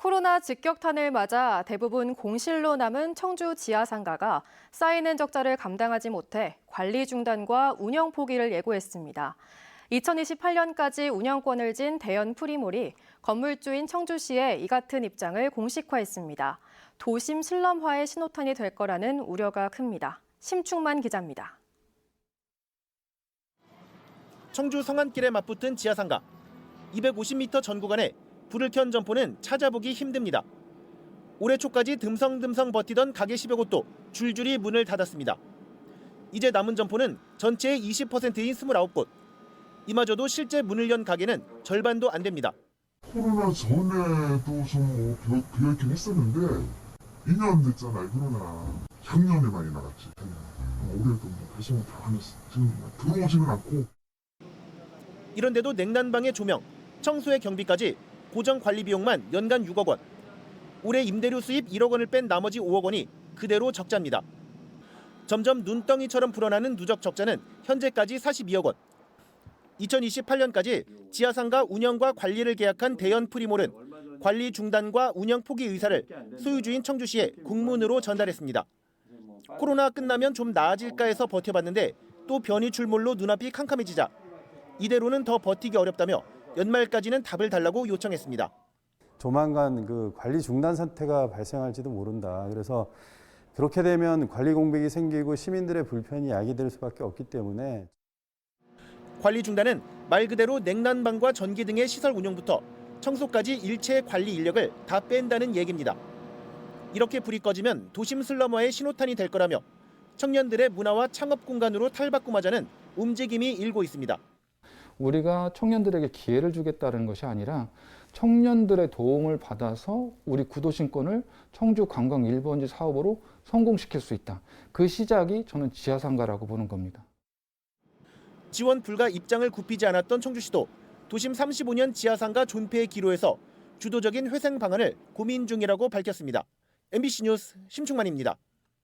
코로나 직격탄을 맞아 대부분 공실로 남은 청주 지하상가가 쌓이는 적자를 감당하지 못해 관리 중단과 운영 포기를 예고했습니다. 2028년까지 운영권을 진 대연 프리몰이 건물주인 청주시에 이 같은 입장을 공식화했습니다. 도심 슬럼화의 신호탄이 될 거라는 우려가 큽니다. 심충만 기자입니다. 청주 성안길에 맞붙은 지하상가. 250m 전 구간에 불을 켠 점포는 찾아보기 힘듭니다. 올해 초까지 듬성듬성 버티던 가게 10여 곳도 줄줄이 문을 닫았습니다. 이제 남은 점포는 전체의 20%인 29곳. 이마저도 실제 문을 연 가게는 절반도 안 됩니다. 코로나 전에도 좀 뭐, 비어있긴 했었는데 2년 됐잖아요 코로나 작년에 많이 나갔지 올해도 뭐다 하면서 지금 들어오지는 않고 이런데도 냉난방의 조명, 청소의 경비까지 고정 관리 비용만 연간 6억 원. 올해 임대료 수입 1억 원을 뺀 나머지 5억 원이 그대로 적자입니다. 점점 눈덩이처럼 불어나는 누적 적자는 현재까지 42억 원. 2028년까지 지하상가 운영과 관리를 계약한 대연 프리몰은 관리 중단과 운영 포기 의사를 소유주인 청주시에 국문으로 전달했습니다. 코로나 끝나면 좀 나아질까 해서 버텨봤는데 또 변이 출몰로 눈앞이 캄캄해지자 이대로는 더 버티기 어렵다며 연말까지는 답을 달라고 요청했습니다. 조만간 그 관리 중단 사태가 발생할지도 모른다. 그래서 그렇게 되면 관리 공백이 생기고 시민들의 불편이 야기될 수밖에 없기 때문에 관리 중단은 말 그대로 냉난방과 전기 등의 시설 운영부터 청소까지 일체의 관리 인력을 다 뺀다는 얘기입니다. 이렇게 불이 꺼지면 도심 슬럼화의 신호탄이 될 거라며 청년들의 문화와 창업 공간으로 탈바꿈하자는 움직임이 일고 있습니다. 우리가 청년들에게 기회를 주겠다는 것이 아니라 청년들의 도움을 받아서 우리 구도심권을 청주 관광 1번지 사업으로 성공시킬 수 있다. 그 시작이 저는 지하상가라고 보는 겁니다. 지원 불가 입장을 굽히지 않았던 청주시도 도심 35년 지하상가 존폐의 기로에서 주도적인 회생 방안을 고민 중이라고 밝혔습니다. MBC 뉴스 심충만입니다.